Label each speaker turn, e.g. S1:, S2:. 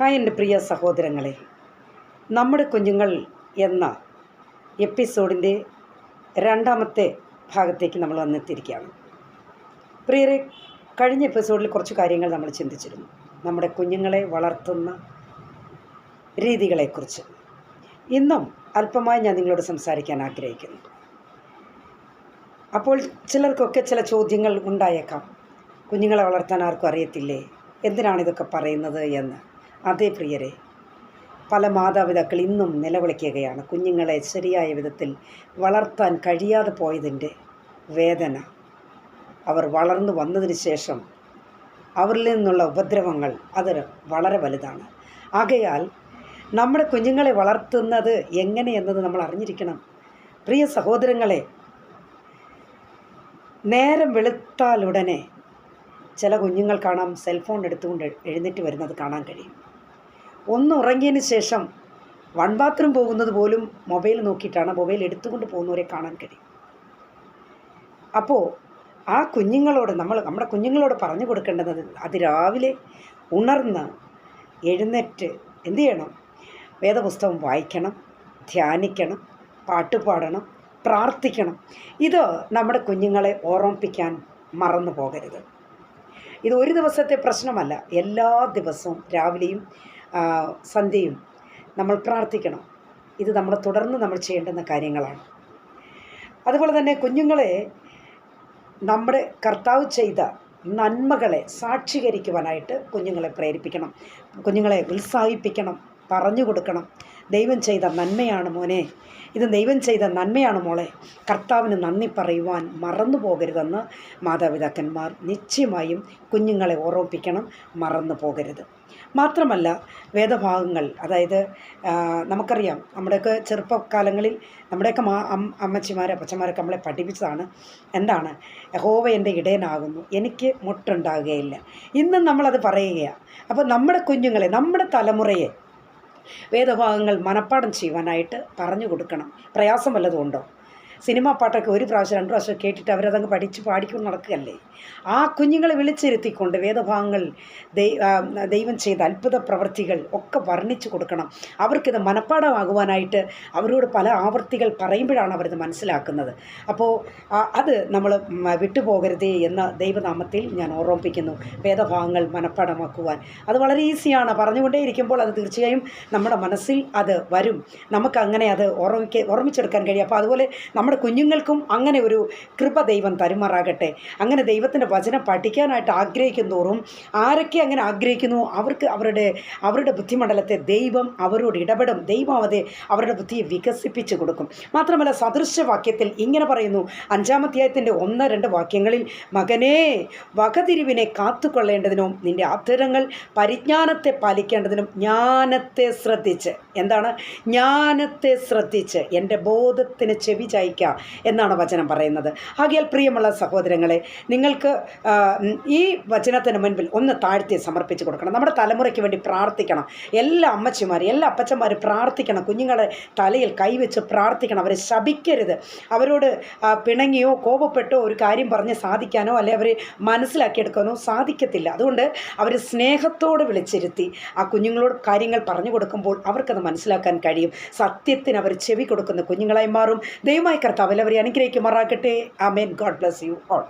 S1: Hi എന്റെ പ്രിയ സഹോദരങ്ങളെ. നമ്മുടെ കുഞ്ഞുങ്ങൾ എന്ന എപ്പിസോഡിന്റെ രണ്ടാമത്തെ ഭാഗത്തേക്ക് നമ്മൾ വന്നെത്തിയിരിക്കുകയാണ്. പ്രിയരെ കഴിഞ്ഞ എപ്പിസോഡിൽ കുറച്ച് കാര്യങ്ങൾ നമ്മൾ ചിന്തിച്ചിരുന്നു. നമ്മുടെ കുഞ്ഞുങ്ങളെ വളർത്തുന്ന രീതികളെക്കുറിച്ച്. ഇന്നും അല്പമായി ഞാൻ നിങ്ങളോട് സംസാരിക്കാൻ ആഗ്രഹിക്കുന്നു. അപ്പോൾ ചിലർക്കൊക്കെ ചില ചോദ്യങ്ങൾ ഉണ്ടായേക്കാം. കുഞ്ഞുങ്ങളെ വളർത്താൻ ആർക്കും അറിയത്തില്ലേ? എന്തിനാണ് ഇതൊക്കെ പറയുന്നത് എന്ന്. അതേ പ്രിയരെ പല മാതാപിതാക്കൾ ഇന്നും നിലവിളിക്കുകയാണ്. കുഞ്ഞുങ്ങളെ ശരിയായ വിധത്തിൽ വളർത്താൻ കഴിയാതെ പോയതിന്റെ വേദന അവർ വളർന്നു വന്നതിന് ശേഷം അവരിൽ നിന്നുള്ള ഉപദ്രവങ്ങൾ അത് വളരെ വലുതാണ്. ആകയാൽ നമ്മുടെ കുഞ്ഞുങ്ങളെ വളർത്തുന്നത് എങ്ങനെയെന്നത് നമ്മൾ അറിഞ്ഞിരിക്കണം. പ്രിയ സഹോദരങ്ങളെ നേരം വെളുത്താലുടനെ ചില കുഞ്ഞുങ്ങൾ കാണാം സെൽഫോൺ എടുത്തുകൊണ്ട് എഴുന്നേറ്റ് വരുന്നത് കാണാൻ കഴിയും. ഒന്ന് ഉറങ്ങിയതിന് ശേഷം വൺ ബാത്റൂം പോകുന്നത് പോലും മൊബൈൽ നോക്കിയിട്ടാണ്. മൊബൈൽ എടുത്തുകൊണ്ട് പോകുന്നവരെ കാണാൻ കഴിയും. അപ്പോൾ ആ കുഞ്ഞുങ്ങളോട് നമ്മൾ നമ്മുടെ കുഞ്ഞുങ്ങളോട് പറഞ്ഞു കൊടുക്കേണ്ടത് അത് രാവിലെ ഉണർന്ന് എഴുന്നേറ്റ് എന്തു ചെയ്യണം? വേദപുസ്തകം വായിക്കണം ധ്യാനിക്കണം പാട്ടുപാടണം പ്രാർത്ഥിക്കണം. ഇത് നമ്മുടെ കുഞ്ഞുങ്ങളെ ഓർമ്മിപ്പിക്കാൻ മറന്നു പോകരുത്. ഇത് ഒരു ദിവസത്തെ പ്രശ്നമല്ല. എല്ലാ ദിവസവും രാവിലെയും സന്ധ്യയും നമ്മൾ പ്രാർത്ഥിക്കണം. ഇത് നമ്മൾ തുടർന്ന് നമ്മൾ ചെയ്യേണ്ടുന്ന കാര്യങ്ങളാണ്. അതുപോലെ തന്നെ കുഞ്ഞുങ്ങളെ നമ്മുടെ കർത്താവ് ചെയ്ത നന്മകളെ സാക്ഷീകരിക്കുവാനായിട്ട് കുഞ്ഞുങ്ങളെ പ്രേരിപ്പിക്കണം. കുഞ്ഞുങ്ങളെ ഉത്സാഹിപ്പിക്കണം. പറഞ്ഞു കൊടുക്കണം. ദൈവം ചെയ്ത നന്മയാണ് മോനെ. ഇത് ദൈവം ചെയ്ത നന്മയാണ് മോളെ. കർത്താവിന് നന്ദി പറയുവാൻ മറന്നു പോകരുതെന്ന് മാതാപിതാക്കന്മാർ നിശ്ചയമായും കുഞ്ഞുങ്ങളെ ഓർമ്മിപ്പിക്കണം. മറന്നു പോകരുത്. മാത്രമല്ല വേദഭാഗങ്ങൾ അതായത് നമുക്കറിയാം നമ്മുടെയൊക്കെ ചെറുപ്പകാലങ്ങളിൽ നമ്മുടെയൊക്കെ മാ അമ്മച്ചിമാരെ അപ്പച്ചന്മാരൊക്കെ നമ്മളെ പഠിപ്പിച്ചതാണ്. എന്താണ്? യഹോവ എന്റെ ഇടയനാകുന്നു. എനിക്ക് മുട്ടുണ്ടാകുകയില്ല. ഇന്നും നമ്മളത് പറയുകയാണ് അപ്പോൾ നമ്മുടെ കുഞ്ഞുങ്ങളെ നമ്മുടെ തലമുറയെ വേദഭാഗങ്ങൾ മനഃപ്പാടം ചെയ്യുവാനായിട്ട് പറഞ്ഞു കൊടുക്കണം. പ്രയാസം വല്ലതും ഉണ്ടോ സിനിമാ പാട്ടൊക്കെ ഒരു പ്രാവശ്യം രണ്ട് പ്രാവശ്യം കേട്ടിട്ട് അവരതങ്ങ് പഠിച്ച് പാടിക്കൊണ്ട് നടക്കുകയല്ലേ? ആ കുഞ്ഞുങ്ങളെ വിളിച്ചിരുത്തിക്കൊണ്ട് വേദഭാഗങ്ങൾ ദൈവം ചെയ്ത അത്ഭുത പ്രവൃത്തികൾ ഒക്കെ വർണിച്ചു കൊടുക്കണം. അവർക്കിത് മനഃപ്പാടമാകുവാനായിട്ട് അവരോട് പല ആവർത്തികൾ പറയുമ്പോഴാണ് അവരത് മനസ്സിലാക്കുന്നത്. അപ്പോൾ അത് നമ്മൾ വിട്ടുപോകരുതേ എന്ന ദൈവനാമത്തിൽ ഞാൻ ഓർമ്മിപ്പിക്കുന്നു. വേദഭാഗങ്ങൾ മനഃപ്പാടമാക്കുവാൻ അത് വളരെ ഈസിയാണ്. പറഞ്ഞുകൊണ്ടേ ഇരിക്കുമ്പോൾ അത് തീർച്ചയായും നമ്മുടെ മനസ്സിൽ അത് വരും. നമുക്കങ്ങനെ അത് ഓർമ്മിക്ക ഓർമ്മിച്ചെടുക്കാൻ കഴിയും. അപ്പോൾ അതുപോലെ നമ്മുടെ കുഞ്ഞുങ്ങൾക്കും അങ്ങനെ ഒരു കൃപ ദൈവം തരുമാറാകട്ടെ. അങ്ങനെ ദൈവത്തിന്റെ വചനം പഠിക്കാനായിട്ട് ആഗ്രഹിക്കുന്നതോറും ആരൊക്കെ അങ്ങനെ ആഗ്രഹിക്കുന്നു അവർക്ക് അവരുടെ അവരുടെ ബുദ്ധിമണ്ഡലത്തെ ദൈവം അവരോട് ഇടപെടും. ദൈവം അവരുടെ ബുദ്ധിയെ വികസിപ്പിച്ച് കൊടുക്കും. മാത്രമല്ല സദൃശവാക്യത്തിൽ ഇങ്ങനെ പറയുന്നു. അഞ്ചാമധ്യായത്തിന്റെ ഒന്ന് രണ്ട് വാക്യങ്ങളിൽ മകനേ വകതിരിവിനെ കാത്തുകൊള്ളേണ്ടതിനും നിന്റെ അധരങ്ങൾ പരിജ്ഞാനത്തെ പാലിക്കേണ്ടതിനും ജ്ഞാനത്തെ ശ്രദ്ധിച്ച്. എന്താണ്? ജ്ഞാനത്തെ ശ്രദ്ധിച്ച് എന്റെ ബോധത്തിന് ചെവി ചായിക്കുക എന്നാണ് വചനം പറയുന്നത്. ആകിയാൽ പ്രിയമുള്ള സഹോദരങ്ങളെ നിങ്ങൾക്ക് ഈ വചനത്തിന് മുൻപിൽ ഒന്ന് താഴ്ത്തി സമർപ്പിച്ച് കൊടുക്കണം. നമ്മുടെ തലമുറയ്ക്ക് വേണ്ടി പ്രാർത്ഥിക്കണം. എല്ലാ അമ്മച്ചിമാരും എല്ലാ അപ്പച്ചന്മാരും പ്രാർത്ഥിക്കണം. കുഞ്ഞുങ്ങളെ തലയിൽ കൈവച്ച് പ്രാർത്ഥിക്കണം. അവരെ ശപിക്കരുത്. അവരോട് പിണങ്ങിയോ കോപപ്പെട്ടോ ഒരു കാര്യം പറഞ്ഞ് സാധിക്കാനോ അല്ലെ അവരെ മനസ്സിലാക്കിയെടുക്കാനോ സാധിക്കത്തില്ല. അതുകൊണ്ട് അവർ സ്നേഹത്തോട് വിളിച്ചിരുത്തി ആ കുഞ്ഞുങ്ങളോട് കാര്യങ്ങൾ പറഞ്ഞു കൊടുക്കുമ്പോൾ അവർക്കത് മനസ്സിലാക്കാൻ കഴിയും. സത്യത്തിന് അവർ ചെവി കൊടുക്കുന്ന കുഞ്ഞുങ്ങളായി മാറും. ദൈവമായി കർത്താവ് അവരെ അനുഗ്രഹിക്കുമാറാകട്ടെ. Amen. God bless you all.